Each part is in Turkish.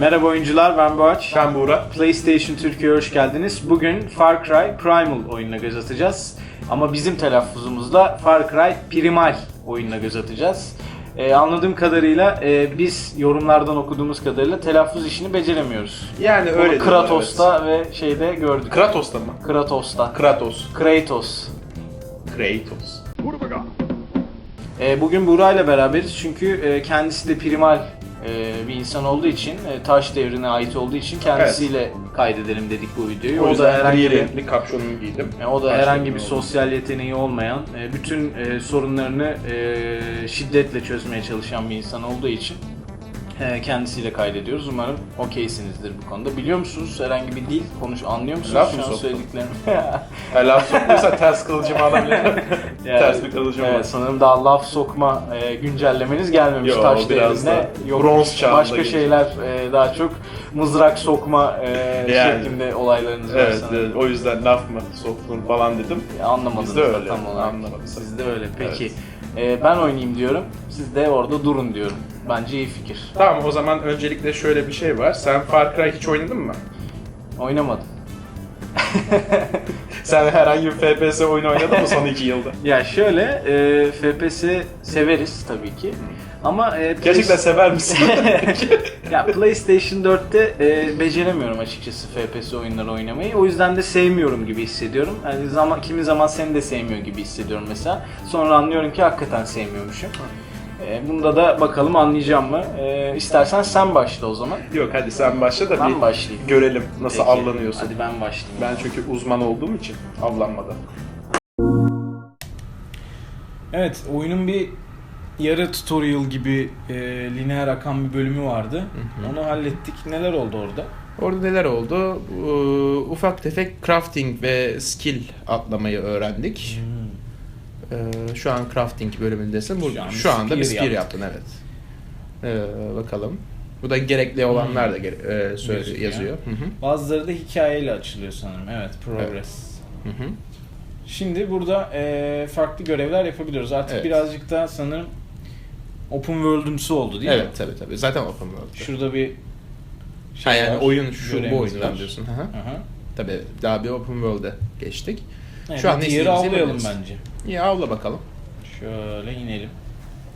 Merhaba oyuncular, ben Boğaç. Ben Buğra. PlayStation Türkiye'ye hoş geldiniz. Bugün Far Cry Primal oyununa göz atacağız. Ama bizim telaffuzumuzda Far Cry Primal oyununa göz atacağız. Ee, anladığım kadarıyla e, biz yorumlardan okuduğumuz kadarıyla telaffuz işini beceremiyoruz. Yani Bunu öyle. Kratos'ta ve şeyde gördük. Kratos'ta mı? Kratos'ta. Kratos. Kratos. Kratos. E, bugün Buğra ile beraberiz çünkü e, kendisi de primal e, bir insan olduğu için, e, taş devrine ait olduğu için kendisiyle kaydedelim dedik bu videoyu. O O, da yüzden herhangi bir, renkli kapşonumu giydim. e, o da Başka herhangi bir oldu. sosyal yeteneği olmayan, e, bütün e, sorunlarını e, şiddetle çözmeye çalışan bir insan olduğu için e, kendisiyle kaydediyoruz. Umarım okeysinizdir bu konuda. Biliyor musunuz herhangi bir dil konuş anlıyor musunuz Laf mı şu an soktun? söylediklerimi? Ha, laf sokmuyorsa ters kılıcımı alabilirim. Yani, Ters bir kılıcım evet, var. sanırım daha laf sokma e, güncellemeniz gelmemiş Yo, taş biraz devrinde. da Yok, bronz çağında başka gibi. şeyler e, daha çok mızrak sokma e, Yani. şeklinde olaylarınız var evet, sanırım. evet, o yüzden laf mı soktun falan dedim. Anlamadınız Bizde öyle, tam olarak. anlamadık. Sizde öyle. Peki e, ben oynayayım diyorum. Siz de orada durun diyorum. Bence iyi fikir. Tamam o zaman öncelikle şöyle bir şey var. Sen Far Cry hiç oynadın mı? Oynamadım. Sen herhangi bir FPS oyunu oynadın mı son iki yılda? Ya şöyle e, FPS severiz tabii ki. Ama e, Gerçekten sever misin? ya PlayStation 4'te e, beceremiyorum açıkçası FPS oyunları oynamayı. O yüzden de sevmiyorum gibi hissediyorum. Yani zaman kimi zaman seni de sevmiyor gibi hissediyorum mesela. Sonra anlıyorum ki hakikaten sevmiyormuşum. E, bunda da bakalım anlayacağım mı? E, istersen sen başla o zaman. Yok hadi sen başla da Ben bir başlayayım. görelim nasıl Peki, avlanıyorsun. Hadi ben başlayayım. Ben çünkü uzman olduğum için avlanmada. Evet, oyunun bir yarı tutorial gibi e, lineer akan bir bölümü vardı. Onu hallettik. Neler oldu orada? Orada neler oldu? Ee, ufak tefek crafting ve skill atlamayı öğrendik. Ee, şu an crafting bölümündesin. Bu, Şu an şu, anda bir spear yaptın. yaptın evet. Ee, bakalım. Bu da gerekli olanlar da gere- e, Gözüküyor. yazıyor. Hı hı. Bazıları da hikayeyle açılıyor sanırım. Evet, progress. Hı hı. Şimdi burada e, farklı görevler yapabiliyoruz. Artık Evet. birazcık daha sanırım open world'ümsü oldu değil Evet mi? tabii tabii. Zaten open world. Şurada bir ha, yani var, oyun şu bu oyundan diyorsun. Hı hı. Tabii daha bir open world'e geçtik. Evet, Şu an ne istediğimizi avlayalım bence. İyi avla bakalım. Şöyle inelim.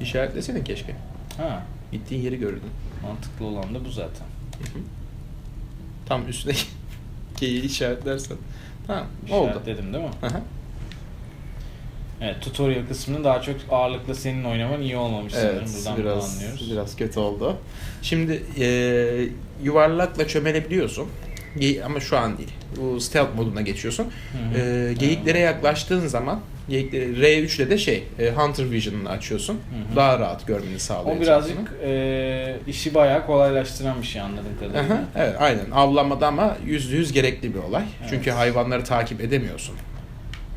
İşaretlesene keşke. Ha, Gittiğin yeri görürdün. mantıklı olan da bu zaten. Tam üstüne geyiği işaretlersen. Tamam oldu. İşaretledim değil mi? Hı hı. Evet, tutorial kısmını daha çok ağırlıkla senin oynaman iyi olmamış sanırım. Evet, Buradan biraz anlıyoruz. biraz kötü oldu. Şimdi e, yuvarlakla çömelebiliyorsun. Ge- ama şu an değil. Bu stealth moduna geçiyorsun. Hı hı. E, geyiklere yaklaştığın zaman geyikleri R3 ile de şey e, Hunter Vision'ını açıyorsun. hı. Daha rahat görmeni sağlıyor. O birazcık e, işi bayağı kolaylaştıran bir şey anladığım Hı kadarıyla. hı, evet aynen. Avlanmada ama yüzde yüz gerekli bir olay. Evet. Çünkü hayvanları takip edemiyorsun.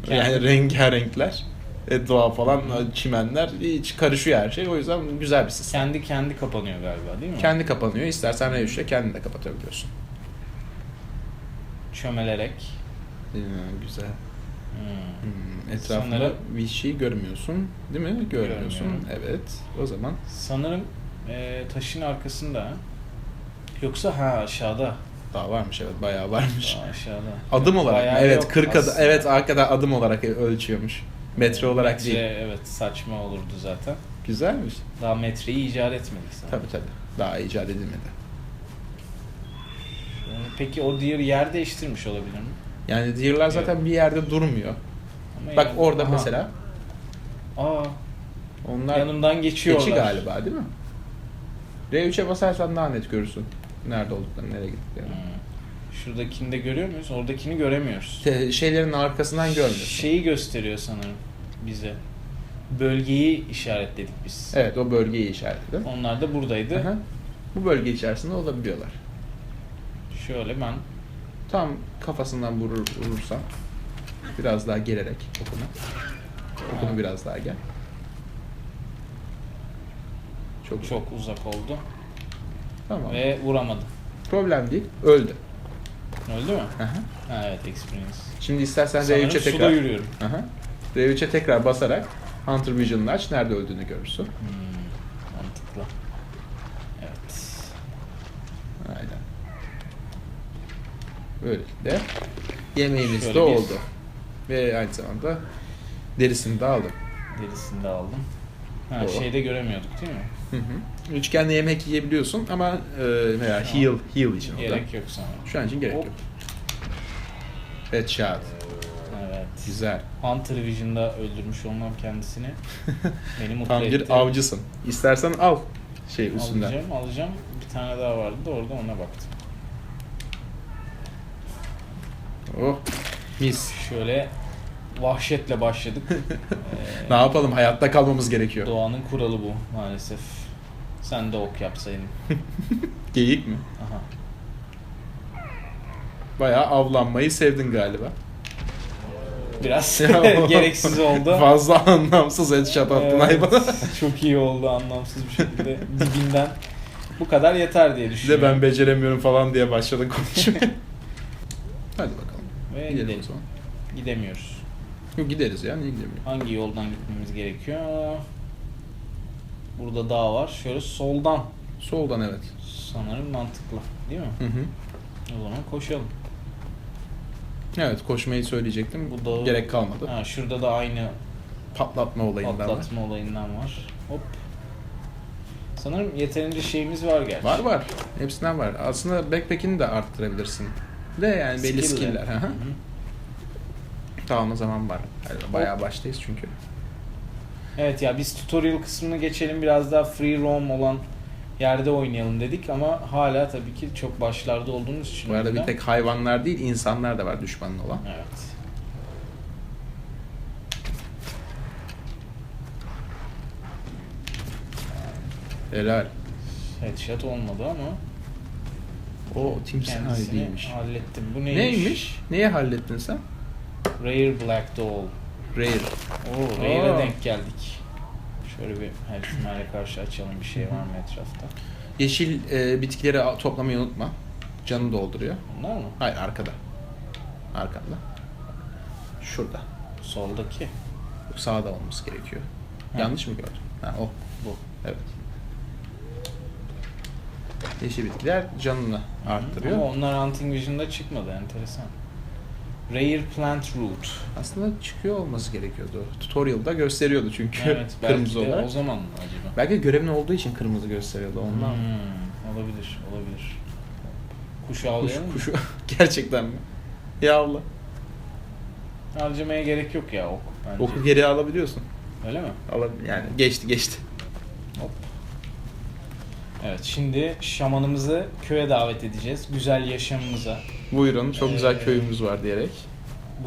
Yani- Yani rengarenkler. E, doğa falan, çimenler hiç karışıyor her şey. O yüzden güzel bir sistem. Kendi kendi kapanıyor galiba değil mi? Kendi kapanıyor. İstersen R3 ile kendini de kapatabiliyorsun. Çömelerek. Ee, güzel. Hmm. Hmm, etrafında Sanırım- bir şey görmüyorsun. Değil mi? Görmüyorsun. Görmüyorum. Evet. O zaman Sanırım e, taşın arkasında. Yoksa ha aşağıda. daha varmış evet bayağı varmış. Daha aşağıda. Adım olarak. Bayağı evet yok 40 adım. Evet arkada adım olarak ölçüyormuş. Metre olarak Metre, değil. Evet saçma olurdu zaten. Güzelmiş. Daha metreyi icat etmedik sanırım. Tabii tabii. Daha icat edilmedi. E, Peki o diğer yer değiştirmiş olabilir mi? Yani deer'lar zaten bir yerde durmuyor. Ama Bak yani- orada Aha. mesela Aa, onlar yanımdan geçiyorlar. geçi galiba değil mi? R3'e basarsan daha net görürsün. Nerede olduklarını, nereye gittiklerini. Hmm. Şuradakini de görüyor muyuz? Oradakini göremiyoruz. Te- şeylerin arkasından görmüyorsun. Şeyi gösteriyor sanırım bize. Bölgeyi işaretledik biz. Evet o bölgeyi işaretledim. Onlar da buradaydı. Aha. Bu bölge içerisinde olabiliyorlar. Şöyle ben Tam kafasından vurur, vurursan biraz daha gelerek okunu. Okunu biraz daha gel. Çok çok uzak oldu Tamam. ve vuramadım. Problem değil. Öldü. Öldü mü? Aha. Ha, evet experience. Şimdi istersen Sanırım R3'e suda tekrar yürüyorum. Aha. R3'e tekrar basarak Hunter Vision'ını aç. Nerede öldüğünü görürsün. Hmm, mantıklı. Evet. Ha, Böylelikle yemeğimiz Şöyle de bir- oldu. Ve aynı zamanda derisini de aldım. Derisini de aldım. Ha, Oo. şeyde göremiyorduk değil mi? Hı hı. Üçgenle yemek yiyebiliyorsun ama e, veya an heal, heal için. Gerek yok sana. Şu an için gerek Hop. yok. Headshot. Evet. Güzel. Hunter Vision'da öldürmüş olmam kendisini beni mutlu Tam etti. bir avcısın. İstersen al şey üstünden. Alacağım, alacağım. Bir tane daha vardı da orada ona baktım. Oh mis. Şöyle vahşetle başladık. Ee, Ne yapalım hayatta kalmamız gerekiyor. Doğanın kuralı bu maalesef. Sen de ok yapsaydın. Geyik mi? Aha. Bayağı avlanmayı sevdin galiba. Biraz gereksiz oldu. Fazla anlamsız headshot attın Evet, hayvana. Çok iyi oldu anlamsız bir şekilde dibinden. Bu kadar yeter diye Bir de düşünüyorum. ben beceremiyorum falan diye başladın konuşmaya. Hadi bakalım. Ve Gidelim o gidelim. zaman. Gidemiyoruz. Yok gideriz ya niye gidemiyoruz? Hangi yoldan gitmemiz gerekiyor? Burada dağ var. Şöyle soldan Soldan evet. sanırım mantıklı. Değil mi? Hı hı. O zaman koşalım. Evet koşmayı söyleyecektim. Bu dağı- Gerek kalmadı. Ha, şurada da aynı Patlatma olayından var. patlatma olayından var. Hop. Sanırım yeterince şeyimiz var gerçi. Var var. Hepsinden var. Aslında backpack'ini de arttırabilirsin. De yani belli skill'ler. hı hı. Tamam o zaman var. Yani bayağı baştayız çünkü. Evet ya biz tutorial kısmını geçelim biraz daha free roam olan yerde oynayalım dedik ama hala tabii ki çok başlarda olduğumuz için. Bu arada bir tek hayvanlar değil insanlar da var düşmanın olan. Evet. Helal. Headshot olmadı ama O timsah değilmiş. hallettim. Bu neymiş? Neymiş? Neyi hallettin sen? Rare Black Doll. Rare. Oo, Rare'e denk geldik. Şöyle bir her ihtimale karşı açalım bir şey var mı etrafta? Yeşil e, bitkileri a- toplamayı unutma. Canı dolduruyor. Bunlar mı? Hayır arkada. Arkanda. Şurada. Soldaki. Sağda olması gerekiyor. Yanlış mı gördüm? Ha o. Bu. Evet. Yeşil bitkiler canını arttırıyor. Ama onlar Hunting Vision'da çıkmadı enteresan. Rare Plant Root. Aslında çıkıyor olması gerekiyordu. Tutorial'da gösteriyordu çünkü Evet belki kırmızı de olarak. o zaman mı acaba? Belki görevin olduğu için kırmızı gösteriyordu ondan. Hmm, olabilir, olabilir. Kuş Kuş, avlayalım mı? kuşu gerçekten mi? Ya Allah. Harcamaya gerek yok ya ok bence. Oku geri alabiliyorsun. Öyle mi? Alabil yani geçti geçti. Evet şimdi şamanımızı köye davet edeceğiz. Güzel yaşamımıza. Buyurun çok güzel Ee, köyümüz var diyerek.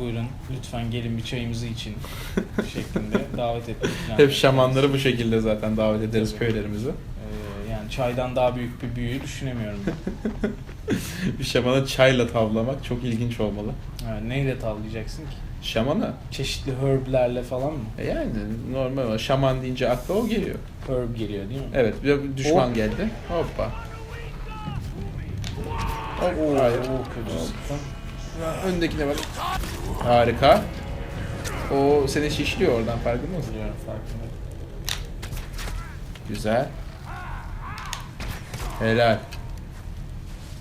Buyurun lütfen gelin bir çayımızı için şeklinde davet etmek. Hep şamanları bu şekilde zaten davet ederiz Tabii. köylerimize. Ee, yani çaydan daha büyük bir büyü düşünemiyorum. ben. Bir şamanı çayla tavlamak çok ilginç olmalı. Yani neyle tavlayacaksın ki? Şamanı? Çeşitli herb'lerle falan mı? E yani normal. Şaman deyince akla o geliyor. Herb geliyor değil mi? Evet bir düşman Hop. geldi. Hoppa. Oo, Hayır. oo, kötü. Öndekine bak. Harika. O seni şişliyor oradan farkında mısın? Biliyorum farkında. Güzel. Helal.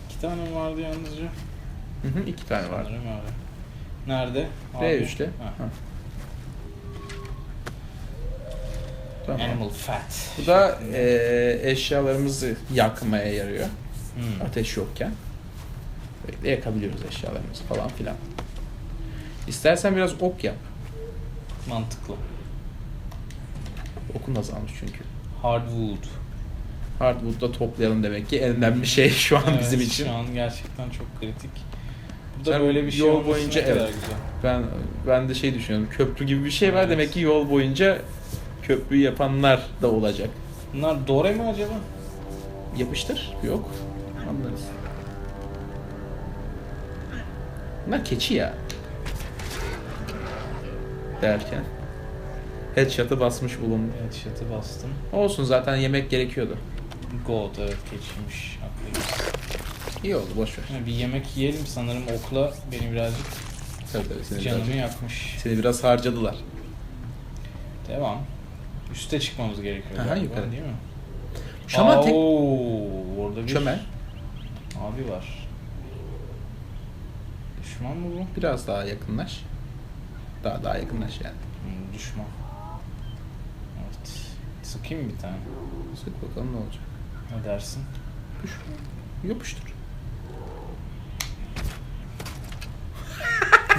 İki tane vardı yalnızca? Hı hı, iki tane var. Sanırım öyle. Nerede? B3'te. Ha. Ha. Tamam. Animal fat. Bu da eee, eşyalarımızı yakmaya yarıyor. Hmm. Ateş yokken. Böyle yakabiliyoruz eşyalarımızı falan filan. İstersen biraz ok yap. Mantıklı. Okun azalmış çünkü. Hardwood. Hardwood'da toplayalım demek ki elinden bir şey şu an Evet, bizim için. Şu an gerçekten çok kritik. Burada Sen böyle bir şey yol boyunca evet. güzel. Ben ben de şey düşünüyorum. Köprü gibi bir şey var Evet. demek ki yol boyunca köprüyü yapanlar da olacak. Bunlar Dore mi acaba? Yapıştır. Yok. Anlarız. Bunlar keçi ya. Derken. Headshot'ı basmış bulundu. Evet şatı bastım. Olsun zaten yemek gerekiyordu. God evet geçmiş. Haklıyız. İyi oldu boş ver. Ha, Bir yemek yiyelim sanırım okla beni birazcık Tabii tabii seni canımı biraz, yakmış. seni biraz harcadılar. Devam. Üste çıkmamız gerekiyor Aha, galiba, yukarı. değil mi? Şaman Aa, tek... oo, orada bir Çömel. abi var. Düşman mı bu? Biraz daha yakınlaş. Daha daha yakınlaş yani. Hmm, düşman. Evet. Sıkayım mı bir tane? Sık bakalım ne olacak. Ne dersin? Yapıştır.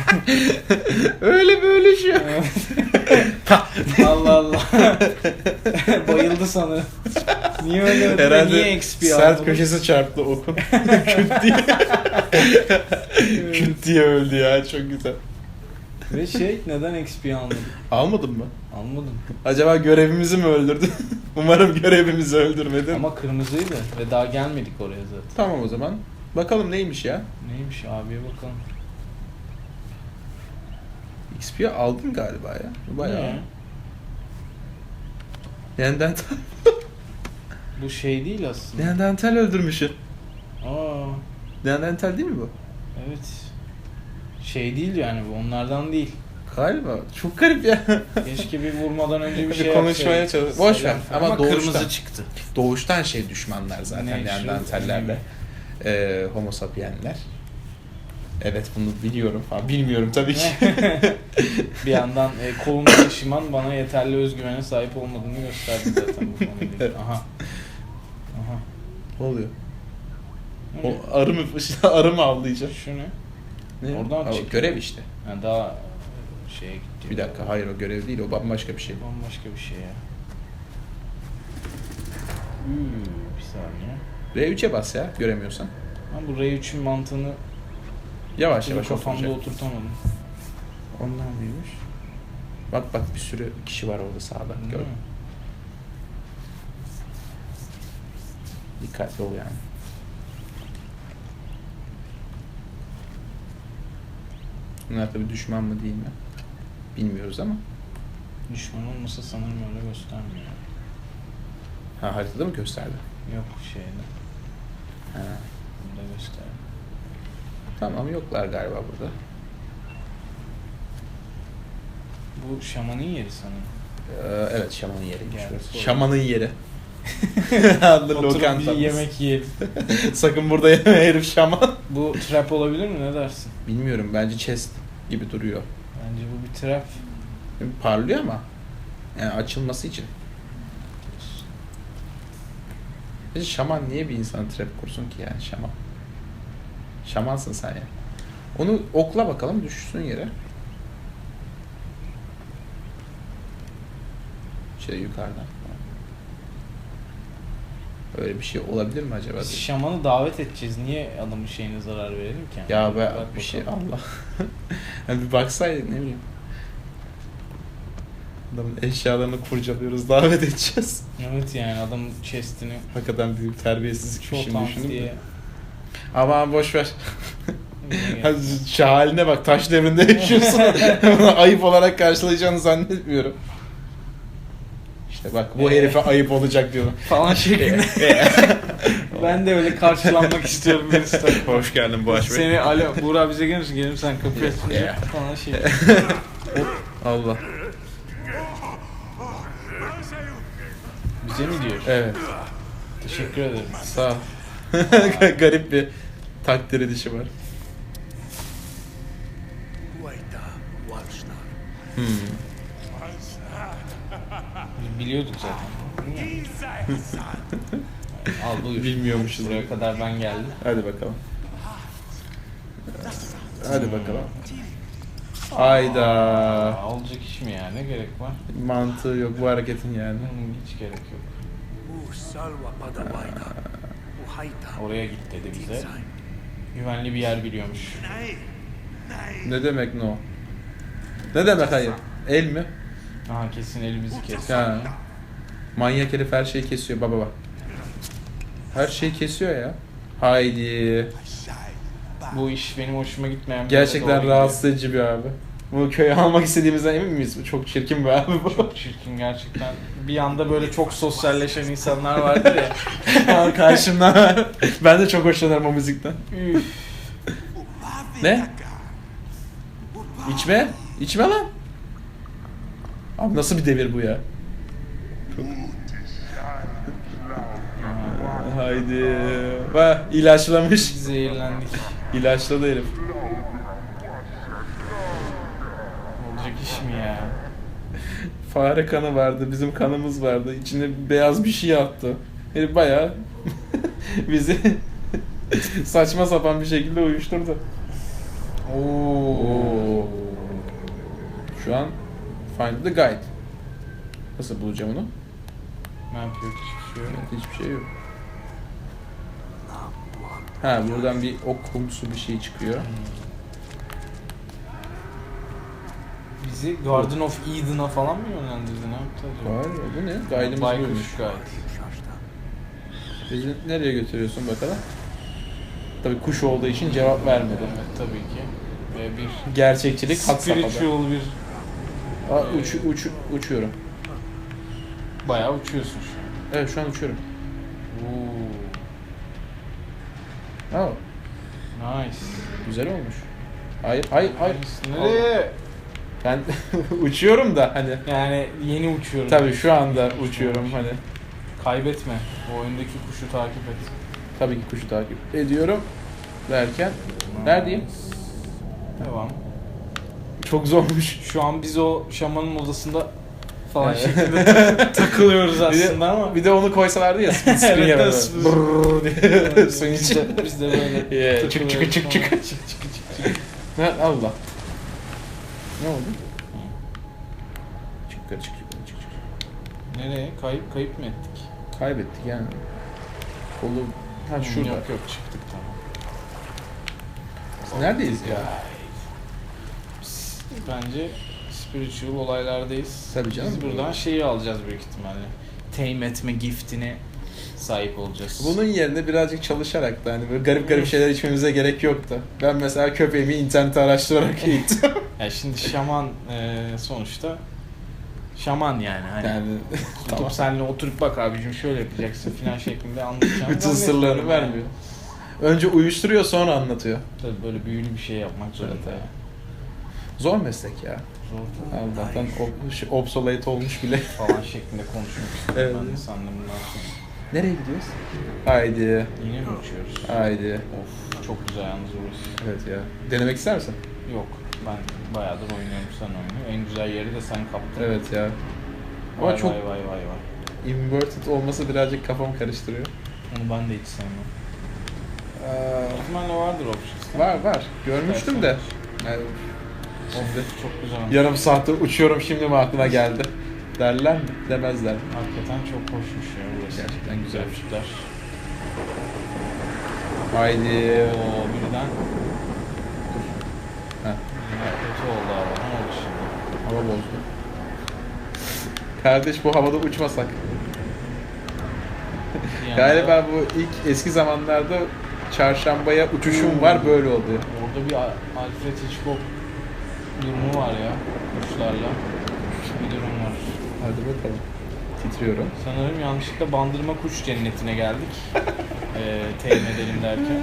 Öyle böyle şu. Allah Allah. Bayıldı sanırım. Niye öyle öldü? Herhalde Niye XP sert aldın? köşesi çarptı okun. Küt diye. Küt diye öldü ya çok güzel. Ve şey neden XP almadın? Almadın mı? Almadım. Acaba görevimizi mi öldürdü? Umarım görevimizi öldürmedin. Ama kırmızıydı ve daha gelmedik oraya zaten. Tamam o zaman. Bakalım neymiş ya? Neymiş abiye bakalım. XP aldın galiba ya. Bayağı. Ne? Neandertal, Bu şey değil aslında. Neandertal öldürmüşsün. Aa, Neandertal değil mi bu? evet. Şey değil yani bu onlardan değil. Galiba. Çok garip ya. Keşke bir vurmadan önce bir Bir şey konuşmaya çalış- Boş ver. Ama Ama doğuştan. kırmızı çıktı. Doğuştan şey düşmanlar zaten Ne, şu- Neandertallerle. Ee, homo sapienler. Evet bunu biliyorum falan. Bilmiyorum tabii ki. bir yandan e, kolumda taşıman bana yeterli özgüvene sahip olmadığını gösterdi zaten bu konuyla. Aha. Aha. ne oluyor? Ne? O arı mı, arı mı avlayacak? Şu ne? Ne? Oradan çıktı. Görev işte. Ha, daha şeye gitti. Bir dakika hayır o görev değil o bambaşka bir şey. Bambaşka bir şey ya. Hmm, bir saniye. R3'e bas ya göremiyorsan. Ben bu R3'ün mantığını Yavaş yavaş kafamda oturacak. oturtamadım. Ondan mıymış? Bak bak bir sürü kişi var orada sağda. Gör. Dikkatli ol yani. Bunlar tabii düşman mı değil mi? Bilmiyoruz ama. Düşman olmasa sanırım öyle göstermiyor. Ha haritada mı gösterdi? Yok şeyde. Ha. Burada gösterdi. Tamam yoklar galiba burada. Bu şamanın yeri sanırım. Ee, evet şamanın yeriymiş burası. koy. Şamanın yeri. Adlı Oturup bir yemek yiyelim. Sakın burada yeme herif şaman. Bu trap olabilir mi? Ne dersin? Bilmiyorum bence chest gibi duruyor. Bence bu bir trap. Parlıyor ama. Yani açılması için. Peki şaman niye bir insan trap kursun ki yani şaman? Şamansın sen ya. Onu okla bakalım düşsün yere. Şey yukarıdan. Öyle bir şey olabilir mi acaba? Biz şamanı davet edeceğiz. Niye adamın şeyine zarar verelim ki? Ya be Bak bir şey bakalım. Allah. hani bir baksaydık ne bileyim. Adamın eşyalarını kurcalıyoruz, davet edeceğiz. Evet yani adam chest'ini Hakikaten büyük terbiyesizlik çok şimdi düşündüm diye. de. Ama boş ver. Haline bak taş devrinde yaşıyorsun. Ayıp olarak karşılayacağını zannetmiyorum. İşte bak bu Ee? herife ayıp olacak diyorum. falan şeklinde. ben de öyle karşılanmak istiyorum birisi. Hoş geldin Boğaç Bey. Seni alo Buğra bize gelir misin? Gelir sen kapıyı açınca falan şey. Allah. Bize mi diyor? Evet. Teşekkür ederim. Sağ ol. Garip bir takdir edişi var. Hmm. Biz biliyorduk zaten. Al buyur. Bilmiyormuşuz. Buraya kadar ben geldim. Hadi bakalım. Hadi bakalım. Hayda. Aa, olacak iş mi ya? Ne gerek var? Mantığı yok bu hareketin yani. Hmm, hiç gerek yok. Salva. Oraya git dedi bize. Güvenli bir yer biliyormuş. Ne demek no? Ne demek hayır? El mi? Aha kesin elimizi kes. Ha. Manyak herif her şeyi kesiyor baba bak. Her şeyi kesiyor ya. Haydi. Bu iş benim hoşuma gitmeyen bir Gerçekten rahatsız edici bir abi. Bu köyü almak istediğimizden emin miyiz? Bu çok çirkin bir abi bu. Çok çirkin gerçekten. Bir anda böyle çok sosyalleşen insanlar vardır ya. Al karşımdan. ben de çok hoşlanırım o müzikten. Üf. Ne? İçme? İçme lan. Abi nasıl bir devir bu ya? Haydi. Bak ilaçlamış. Zehirlendik. İlaçladı herif. iş mi ya? Fare kanı vardı, bizim kanımız vardı. İçine beyaz bir şey attı. Herif bayağı bizi saçma sapan bir şekilde uyuşturdu. Oo. Şu an find the guide. Nasıl bulacağım onu? Map yok hiçbir şey yok. Evet, hiçbir şey yok. Ha buradan bir okumsu bir şey çıkıyor. Bizi Garden of Eden'a falan mı yönlendirdi ne yaptı acaba? Var bu ne? Baykuş buymuş. Guide. Bizi nereye götürüyorsun bakalım? Tabii kuş olduğu için cevap vermedi. Evet tabii ki. Ve bir Gerçekçilik had safhada. spiritual bir Aa, uç, uç, uçuyorum. bayağı uçuyorsun şu an. Evet şu an uçuyorum. Oo, Aa, nice. güzel olmuş. Hayır, hayır, hayır. Nice. Nereye? Ben uçuyorum da hani. Yani yeni uçuyorum. Tabii şu anda uçuyorum hani. Kaybetme. O oyundaki kuşu takip et. Tabii ki kuşu takip ediyorum derken neredeyim? Devam. Çok zormuş. Şu an biz o şamanın odasında falan Evet. şekilde takılıyoruz Bir de, aslında ama. bir de onu koysalardı ya spin screen Evet, yapar evet. Brrrr diye suyun biz, içinde. de, biz de böyle Yeah, çık, takılıyoruz çık, çık, falan. çık. çık çık çık çık. Ha, Allah. Ne oldu? Çık yukarı çık yukarı çık çık. Nereye? Kayıp kayıp mı ettik? Kaybettik yani. Kolu ha şurada. Yok yok çıktık tamam. Biz neredeyiz ya? Biz Bence spiritual olaylardayız. Tabii canım. Biz buradan şeyi alacağız büyük ihtimalle. Tame etme giftine sahip olacağız. Bunun yerine birazcık çalışarak da hani böyle garip garip şeyler içmemize gerek yoktu. Ben mesela köpeğimi internette araştırarak eğittim. Ya şimdi şaman e, sonuçta şaman yani. Hani yani tutup tamam. seninle oturup bak abicim şöyle yapacaksın falan şeklinde anlatacağım. Bütün sırlarını vermiyor. Önce uyuşturuyor sonra anlatıyor. Tabii böyle büyülü bir şey yapmak zorunda. Evet. Zor meslek ya. Zor Allah'tan ob- obsolete olmuş bile. falan şeklinde konuşmak istedim Evet. ben de sandım. Nereye gidiyoruz? Haydi. Yine mi uçuyoruz? Haydi. Of çok güzel yalnız orası. Evet ya. Denemek ister misin? Yok ben bayağıdır oynuyorum sen oynuyor. En güzel yeri de sen kaptın. Evet ya. Vay Ama çok vay vay vay vay. inverted olması birazcık kafamı karıştırıyor. Onu ben de hiç sevmem. Ee, İhtimalle vardır options. var var. Görmüştüm de. Yani, şimdi Of, çok güzel. yarım saattir uçuyorum şimdi mi aklına geldi? Derler mi? Demezler mi? Hakikaten çok hoşmuş ya burası. Gerçekten güzel. Gerçekler. Haydi. Oo birden Ha, yine kötü oldu abi. Ne oldu şimdi? hava bozdu. Kardeş bu havada uçmasak. Yanda Galiba bu ilk eski zamanlarda çarşambaya uçuşum var böyle oluyor. Orada bir Al- Alfred Hitchcock durumu var ya. Kuşlarla. Bir durum. Hadi bakalım. Titriyorum. Sanırım yanlışlıkla bandırma kuş cennetine geldik. Eee teyin edelim derken.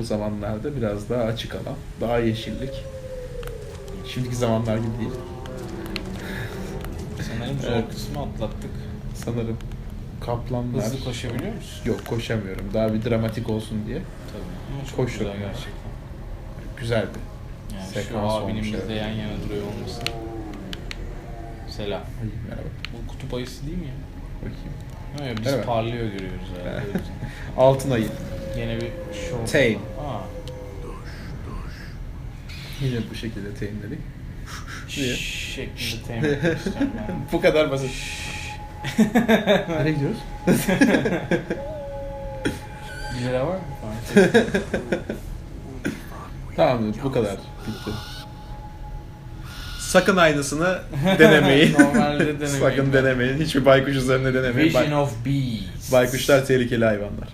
O zamanlarda biraz daha açık alan, daha yeşillik. Şimdiki zamanlar gibi değil Sanırım zor Evet. kısmı atlattık. sanırım. Kaplanlar. Hızlı koşabiliyor musun? Yok koşamıyorum. Daha bir dramatik olsun diye. Tabii. Ama çok Koşuyorum. güzel gerçekten. Güzeldi. Yani şu Sekans olmuş, abinin bizde yan yana duruyor olması. Selam. Ay, merhaba. Bu kutup ayısı değil mi ya? Bakayım. Yok biz Evet. parlıyor görüyoruz herhalde. Altın ayı. Gene bir şov. Tame. Aa. Yine bu şekilde teyinledik. Niye? Şeklinde etmek istiyorum ben. bu kadar basit. Nereye gidiyoruz? Lira var mı falan? Tamam bu kadar. Bitti. Sakın aynısını denemeyin. Normalde denemeyin. Sakın denemeyin. Hiçbir baykuş üzerinde denemeyin. Vision of Bees. baykuşlar tehlikeli hayvanlar.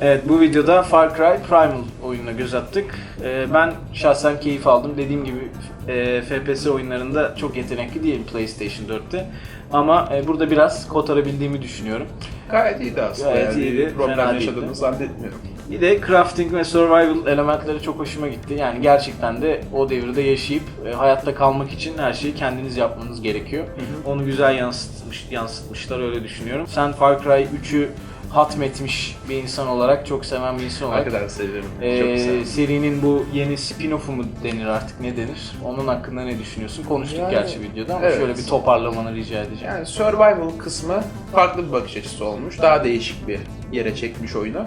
Evet bu videoda Far Cry Primal oyununa göz attık. Ee, ben şahsen keyif aldım. Dediğim gibi e, FPS oyunlarında çok yetenekli değilim PlayStation 4'te. Ama e, burada biraz kotarabildiğimi düşünüyorum. Gayet iyiydi aslında. Gayet yani. iyiydi, Problem yaşadığını zannetmiyorum. Bir de crafting ve survival elementleri çok hoşuma gitti. Yani gerçekten de o devirde yaşayıp e, hayatta kalmak için her şeyi kendiniz yapmanız gerekiyor. Onu güzel yansıtmış, yansıtmışlar öyle düşünüyorum. Sen Far Cry 3'ü hatmetmiş bir insan olarak, çok seven bir insan olarak. Hakikaten seviyorum. Ee, Çok güzel. serinin bu yeni spin-off'u mu denir artık ne denir? Onun hakkında ne düşünüyorsun? Konuştuk Yani, gerçi videoda ama evet. şöyle bir toparlamanı rica edeceğim. Yani survival kısmı farklı bir bakış açısı olmuş. Daha değişik bir yere çekmiş oyunu.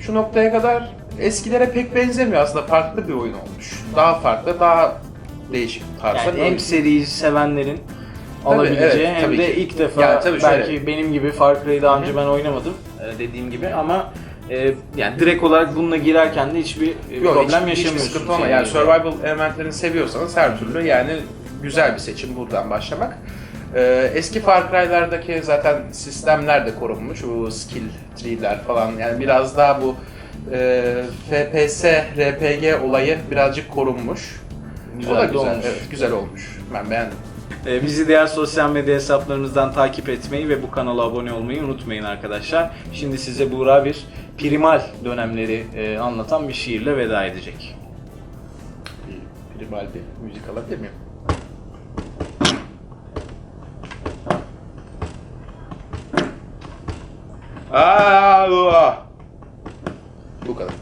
Şu noktaya kadar eskilere pek benzemiyor aslında. Farklı bir oyun olmuş. Daha farklı, daha değişik bir tarzda. Yani hem seriyi sevenlerin Tabii, alabileceği evet, hem tabii de ki. ilk defa Yani tabii şöyle- belki benim gibi Far Cry'ı daha önce ben oynamadım e, dediğim gibi ama e, yani direkt olarak bununla girerken de hiçbir e, Yok, problem hiç, hiçbir yaşamıyorsun. sıkıntı olmaz. Yani survival elementlerini seviyorsanız her türlü yani güzel bir seçim buradan başlamak. Ee, eski Far Cry'lardaki zaten sistemler de korunmuş. Bu skill tree'ler falan yani biraz daha bu e, FPS, RPG olayı birazcık korunmuş. Güzel o da güzel, olmuş. evet, güzel olmuş. Ben beğendim. E, bizi diğer sosyal medya hesaplarımızdan takip etmeyi ve bu kanala abone olmayı unutmayın arkadaşlar. Şimdi size Buğra bir primal dönemleri e, anlatan bir şiirle veda edecek. Bir primal bir müzik alabilir miyim? Aa, ua. Bu kadar.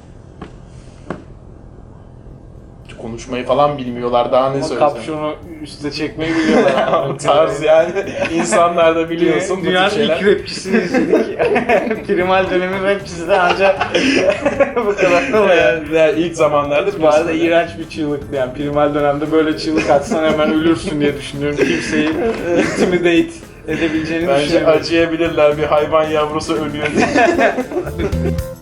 Konuşmayı falan bilmiyorlar daha ne söylesem. kapşonu üste çekmeyi biliyorlar. Tarz yani insanlar da biliyorsun bu tip Dünyanın şeyler. ilk rapçisini izledik. Primal dönemin rapçisi de ancak bu kadar oluyor. Yani, yani ilk zamanlarda Bu arada iğrenç bir çığlıktı yani primal dönemde böyle çığlık atsan hemen ölürsün diye düşünüyorum. Kimseyi intimidate edebileceğini Bence düşünüyorum. acıyabilirler bir hayvan yavrusu ölüyor diye.